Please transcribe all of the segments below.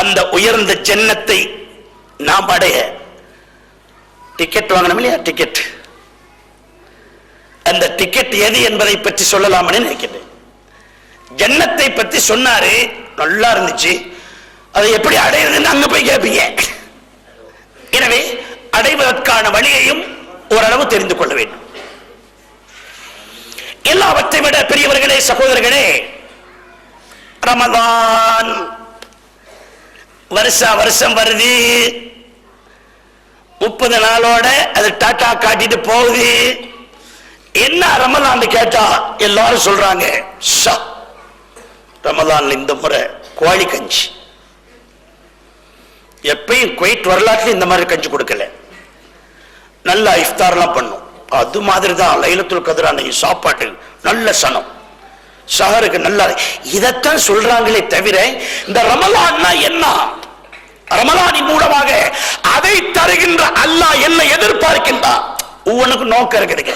அந்த உயர்ந்த ஜன்னத்தை நாம் அடைய டிக்கெட் வாங்கணும் இல்லையா? டிக்கெட் அந்த டிக்கெட் எது என்பதை பற்றி சொல்லலாம்னு நினைக்கிறேன் ஜன்னத்தை பற்றி சொன்னாரு நல்லா இருந்துச்சு. அதை எப்படி அடையிறதுன்னு அங்க போய் கேட்பீங்க எனவே அடைவதற்கான வழியையும் ஓரளவு தெரிந்து கொள்ள வேண்டும். எல்லாவற்றை விட பெரியவர்களே சகோதரர்களே ரமதான் வருஷா வருஷம் வருது. முப்பது நாளோட அது டாட்டா காட்டிட்டு போகுது. என்ன ரமலான் கேட்டா எல்லாரும் சொல்றாங்க ஷா ரமலான்ல இந்த முறை கோழி கஞ்சி. எப்பயும் குவைட் வரலாற்றுல இந்த மாதிரி கஞ்சி கொடுக்கல. நல்லா இஃப்தார்லாம் பண்ணும். அது மாதிரி தான் லைலத்துல் கதிரான சாப்பாட்டு நல்ல சனம். சஹருக்கு நல்லா இதைத்தான் சொல்றாங்களே தவிர இந்த ரமலான்னா என்ன? ரமலானின் மூலமாக அதை தருகின்ற அல்லாஹ் என்ன எதிர்பார்க்கின்றான். ஒவ்வொன்றுக்கும் நோக்கம் இருக்குதுங்க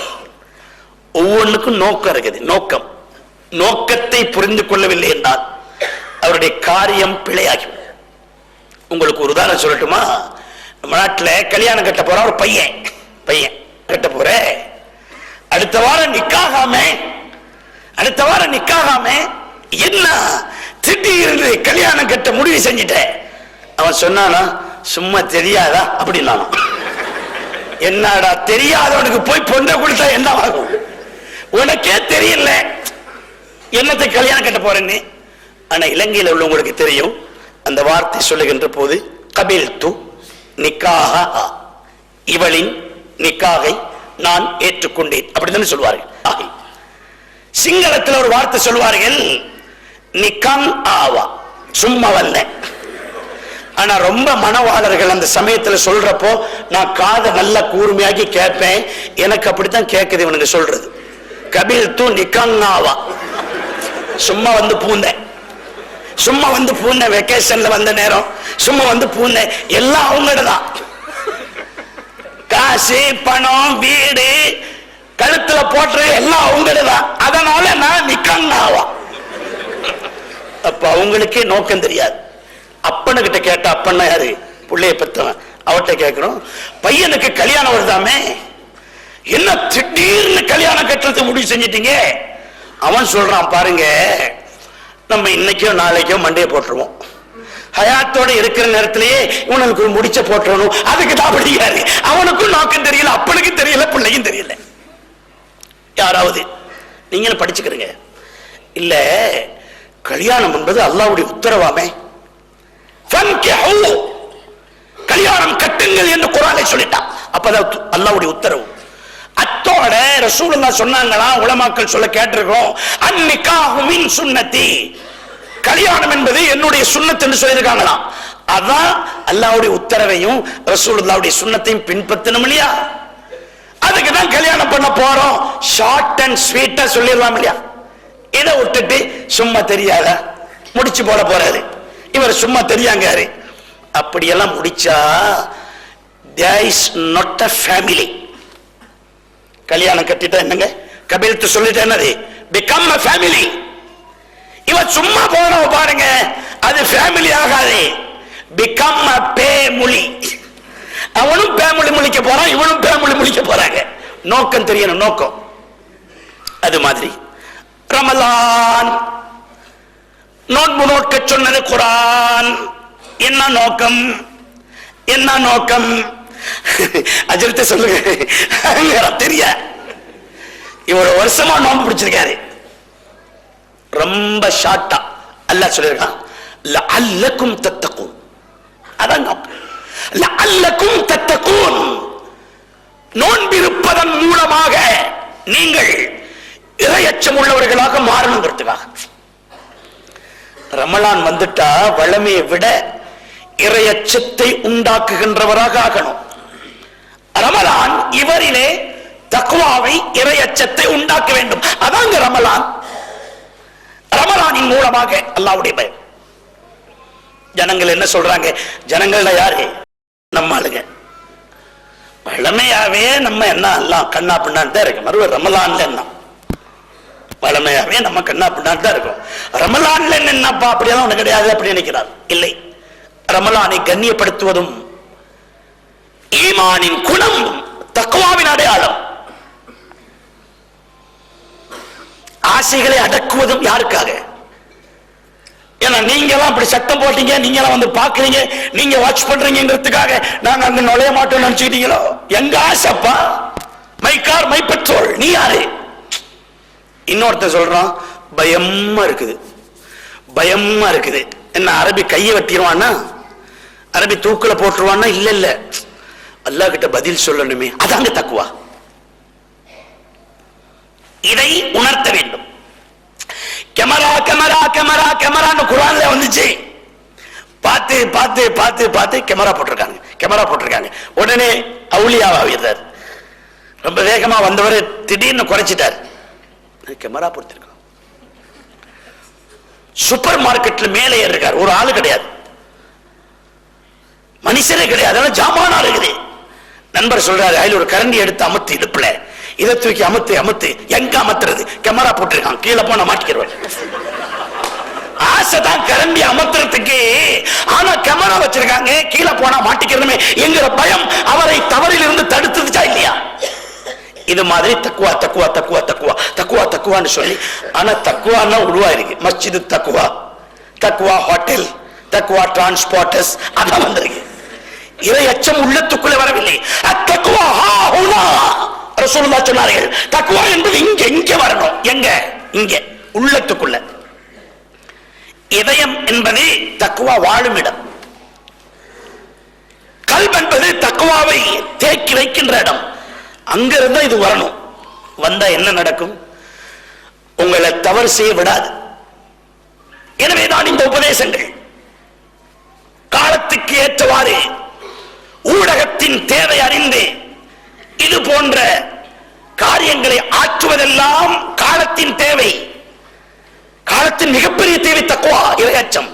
ஒவ்வொன்றுக்கும் நோக்கம் இருக்குது. நோக்கம். நோக்கத்தை புரிந்து கொள்ளவில்லை என்றால் அவருடைய காரியம் பிழையாகி உங்களுக்கு ஒரு உதாரணம் சொல்லட்டுமா? நம்ம நாட்டில் கல்யாணம் கட்ட போற ஒரு பையன். பையன். கட்ட போற. அடுத்த வாரம் நிக்காகாம அடுத்த வாரம் நிக்காகாம என்ன திடீர்னு கல்யாணம் கட்ட முடிவு செஞ்சிட்டேன் அவன் சொன்னானா சும்மா தெரியாதா? அப்படின்னா என்னடா தெரியாதவனுக்கு போய் பொண்ணை கொடுத்தா என்ன ஆகும்? உனக்கே தெரியல என்னத்தை கல்யாணம் கட்ட போறேன்னு? ஆனா இலங்கையில் உள்ளவங்களுக்கு தெரியும். அந்த வார்த்தை சொல்லுகின்ற போது கபில் து நிக்காக இவளின் நிக்காகை நான் ஏற்றுக்கொண்டேன். அப்படித்தானே சொல்வார்கள். ஆகை. சிங்களத்தில் ஒரு வார்த்தை சொல்வார்கள். நிக்காங் ஆவா. சும்மா வந்தேன். ஆனா ரொம்ப மனவாளர்கள் அந்த சமயத்துல சொல்றப்போ நான் காதை நல்லா கூர்மையாக்கி கேட்பேன். எனக்கு அப்படித்தான் கேட்குது இவனுக்கு சொல்றது. கபில் தூ நிக்காங்காவா சும்மா வந்து பூந்தேன். சும்மா வந்து பூந்தேன் வெக்கேஷன்ல வந்த நேரம். சும்மா வந்து பூந்தேன். எல்லாம் அவங்கள்ட்ட தான். காசு பணம் வீடு கழுத்துல போட்டுற எல்லாம் அவங்கள்ட்ட தான் அதனால நான் நிக்காங்காவா அப்ப அவங்களுக்கே நோக்கம் தெரியாது. அப்பனுக்கிட்ட கேட்ட அப்பன்னா யாரு? புள்ளைய பத்தவன். அவட்ட கேட்கிறோம் பையனுக்கு கல்யாணம் வருதாமே? என்ன திடீர்னு கல்யாணம் கட்டுறது முடிவு செஞ்சிட்டீங்க? அவன் சொல்றான் பாருங்க நம்ம இன்னைக்கோ நாளைக்கோ மண்டையை போட்டுருவோம். ஹயாத்தோட இருக்கிற நேரத்திலேயே இவனுக்கு முடிச்ச போட்டுறணும். அதுக்கு தான் படிக்காரு அவனுக்கும் நோக்கம் தெரியல அப்பனுக்கும் தெரியல. யாராவது நீங்களும் படிச்சுக்கிறீங்க. இல்ல கல்யாணம் என்பது அல்லாவுடைய உத்தரவாமே. கல்யாணம் கட்டுங்கள் என்று குரானை சொல்லிட்டான். அப்பதான் அல்லாவுடைய உத்தரவு. அத்தோட ரசூலுல்லாஹ் சொன்னாங்களாம் உலமாக்கள் சொல்ல கேட்டிருக்கோம் அன்னிக்காஹு சுண்ணத்தி கல்யாணம் என்பது என்னுடைய சுன்னத் என்று சொல்லியிருக்காங்களாம். அதான் அல்லாஹ்வுடைய உத்தரவையும் ரசூலுல்லாஹ்வுடைய சுண்ணத்தையும் பின்பற்றணும் இல்லையா? அதுக்கு தான் கல்யாணம் பண்ண போறோம். ஷார்ட் அண்ட் ஸ்வீட்டா சொல்லிடலாம் இல்லையா? இதை விட்டுட்டு சும்மா தெரியாத முடிச்சு போட போறாரு. இவர் சும்மா தெரியாங்காரு. அப்படியெல்லாம் முடிச்சா there is not a family கல்யாணம் கட்டிட்டா என்னங்க? கபிலத்து சொல்லிட்டு என்னது? பிகம் அ ஃபேமிலி இவன் சும்மா போனவ பாருங்க அது ஃபேமிலி ஆகாது. பிகம் அ பே பேமுலி அவனும் பேமொழி முழிக்க போறான் இவனும் பேமொழி முழிக்க போறாங்க. நோக்கம் தெரியணும் நோக்கம். அது மாதிரி. ரமலான். நோன்பு நோக்க சொன்னது குரான். என்ன நோக்கம்? என்ன நோக்கம்? அஜிரத்தை சொல்லுங்க. தெரிய. இவ்வளவு வருஷமா நோன்பு பிடிச்சிருக்காரு. ரொம்ப ஷார்ட்டா அல்லாஹ் சொல்லியிருக்கான் அல்லக்கும் தத்தக்கும் அதான் நோக்கம் லஅல்லக்கும் தத்தகூன். நோன்பிருப்பதன் மூலமாக நீங்கள் இரையச்சம் உள்ளவர்களாக மாறணுங்கிறதுக்காக. ரமலான் வந்துட்டா வளமையை விட இரையச்சத்தை உண்டாக்குகின்றவராக ஆகணும். ரமலான் இவரிலே தக்குவாவை இரையச்சத்தை உண்டாக்க வேண்டும். அதாங்க ரமலான். ரமலானின் மூலமாக அல்லாவுடைய பயம். ஜனங்கள் என்ன சொல்றாங்க? ஜனங்கள்ல யாரு? நம்ம ஆளுங்க வளமையாவே நம்ம என்ன எல்லாம் கண்ணா பின்னான்னு தான் இருக்கு மறுபடியும் ரமலான்ல என்ன? பழமையாவே நம்ம கண்ணா பின்னான்னு தான் இருக்கும். ரமலான்ல என்னப்பா? அப்படியெல்லாம் ஒண்ணு கிடையாது அப்படி நினைக்கிறார். இல்லை. ரமலானை கண்ணியப்படுத்துவதும் ஈமானின் குணம் தக்குவாவின் அடையாளம். ஆசைகளை அடக்குவதும் யாருக்காக? ஏன்னா நீங்க எல்லாம் அப்படி சத்தம் போட்டீங்க நீங்களாம் வந்து பாக்குறீங்க நீங்க வாட்ச் பண்றீங்கிறதுக்காக நாங்க அங்க நுழைய மாட்டோம் நினைச்சுக்கிட்டீங்களோ? எங்க ஆசைப்பா மை கார் மை பெட்ரோல் நீ யாரு? இன்னொருத்த சொல்றான் பயமா இருக்குது. பயமா இருக்குது. என்ன அரபி கையை வெட்டிடுவான்னா? அரபி தூக்குல போட்டுருவான்னா? இல்ல இல்ல. அல்லா கிட்ட பதில் சொல்லணுமே. அதாங்க தக்குவா. இதை உணர்த்த வேண்டும். கேமரா கேமரா கேமரா கேமரான்னு குரான்ல வந்துச்சு. பார்த்து பார்த்து பார்த்து பார்த்து கேமரா போட்டிருக்காங்க. கேமரா போட்டிருக்காங்க. உடனே அவுளியாவாகிறார் ரொம்ப வேகமா வந்தவர் திடீர்னு குறைச்சிட்டார். கேமரா பொறுத்திருக்கோம் சூப்பர் மார்க்கெட்ல மேலே இருக்கார் ஒரு ஆளு கிடையாது. மனுஷரே கிடையாது. ஆனா ஜாமானா இருக்குது. நண்பர் சொல்றாரு அதில் ஒரு கரண்டி எடுத்து அமுத்து இடுப்புல. இதை தூக்கி அமுத்து அமுத்து எங்க அமத்துறது கேமரா போட்டிருக்கான். கீழே போன மாட்டிக்கிறவன் ஆசைதான் கரண்டி அமர்த்துறதுக்கு. ஆனா கேமரா வச்சிருக்காங்க. கீழே போனா மாட்டிக்கிறதுமே என்கிற பயம் அவரை தவறில் இருந்து தடுத்துச்சா இல்லையா? இது மாதிரி தக்குவா தக்குவா தக்குவா தக்குவா தக்குவா தக்குவான்னு சொல்லி ஆனா தக்குவான்னா உருவா இருக்கு. மஸ்ஜிது தக்குவா. தக்குவா ஹோட்டல் தக்குவா டிரான்ஸ்போர்ட்டர்ஸ் அதான் வந்திருக்கு. இறை அச்சம் உள்ளத்துக்குள்ளே வரவில்லை. அத்தக்குவா ரசூலுல்லாஹ் சொன்னார்கள் தக்குவா என்பது இங்க இங்க வரணும். எங்க? இங்க உள்ளத்துக்குள்ள. இதயம் என்பது தக்குவா வாழும் இடம். கல்வ் என்பது தக்குவாவை தேக்கி வைக்கின்ற இடம். அங்கிருந்து இது வரணும். வந்தா என்ன நடக்கும்? உங்களை தவறு செய்ய விடாது. எனவேதான் இந்த உபதேசங்கள். காலத்துக்கு ஏற்றவாறு ஊடகத்தின் தேவை அறிந்து இது போன்ற காரியங்களை ஆற்றுவதெல்லாம் காலத்தின் தேவை. காலத்தின் மிகப்பெரிய தேவை தக்குவா இரையச்சம்.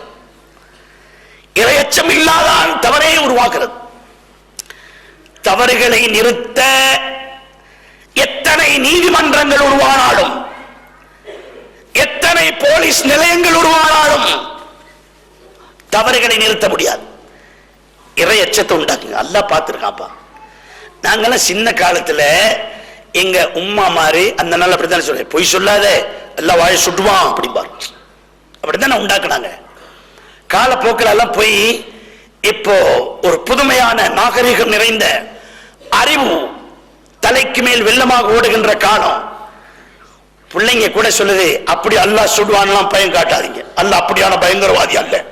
இரையச்சம் இல்லாதான் தவறே உருவாகிறது. தவறுகளை நிறுத்த எத்தனை நீதிமன்றங்கள் உருவானாலும் எத்தனை போலீஸ் நிலையங்கள் உருவானாலும் தவறுகளை நிறுத்த முடியாது. இறை எச்சத்தை உண்டாக்குங்க. அல்லா பார்த்துருக்காப்பா. நாங்கெல்லாம் சின்ன காலத்துல எங்க உம்மா மாதிரி அந்த நாள் அப்படித்தானே சொல்றேன். பொய் சொல்லாத எல்லாம் வாழை சுட்டுவான் அப்படிம்பார். அப்படித்தானே உண்டாக்குனாங்க. காலப்போக்கில் எல்லாம் போய் இப்போ ஒரு புதுமையான நாகரிகம் நிறைந்த அறிவு தலைக்கு மேல் வெள்ளமாக ஓடுகின்ற காலம். பிள்ளைங்க கூட சொல்லுது அப்படி அல்லாஹ் சுடுவான்லாம் பயம் காட்டாதீங்க. அல்ல அப்படியான பயங்கரவாதி அல்ல.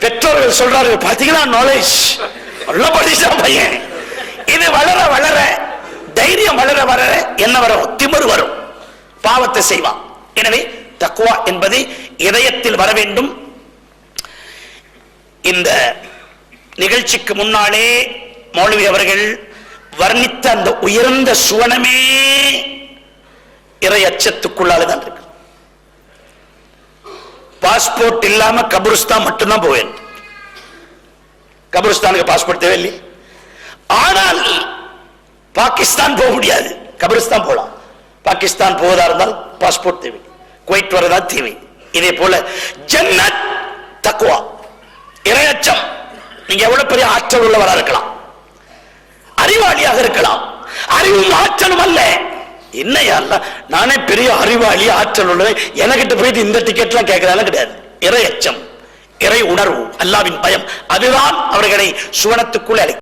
பெற்றோர்கள் சொல்றாரு பாத்தீங்களா நாலேஜ் நல்லா படிச்சா பையன் இது வளர வளர தைரியம் வளர வளர என்ன வரும்? திமிரு வரும். பாவத்தை செய்வான் எனவே தக்குவா என்பது இதயத்தில் வர வேண்டும். இந்த நிகழ்ச்சிக்கு முன்னாலே மௌலவி அவர்கள் வர்ணித்த அந்த உயர்ந்த சுவனமே இறை அச்சத்துக்குள்ளாலதான் இருக்கு. பாஸ்போர்ட் இல்லாம கபருஸ்தான் மட்டும்தான் போவேன். கபருஸ்தானுக்கு பாஸ்போர்ட் தேவையில்லை. ஆனால் பாகிஸ்தான் போக முடியாது. கபிரிஸ்தான் போலாம். பாகிஸ்தான் போவதா இருந்தால் பாஸ்போர்ட் தேவை. குவைட் வரதா தேவை. இதே போல ஜன்னத் தக்குவா இரையச்சம் நீங்க எவ்வளவு பெரிய ஆற்றல் உள்ளவரா இருக்கலாம். அறிவாளியாக இருக்கலாம். அறிவும் ஆற்றலும் அல்ல. என்னையா நானே பெரிய அறிவாளி ஆற்றல் உள்ளவன். எனக்கிட்ட போயிட்டு இந்த டிக்கெட்லாம் கேட்கறாலும் கிடையாது. இறையச்சம் இறை உணர்வு. அல்லாவின் பயம். அதுதான் அவர்களை சுவனத்துக்குள் அழை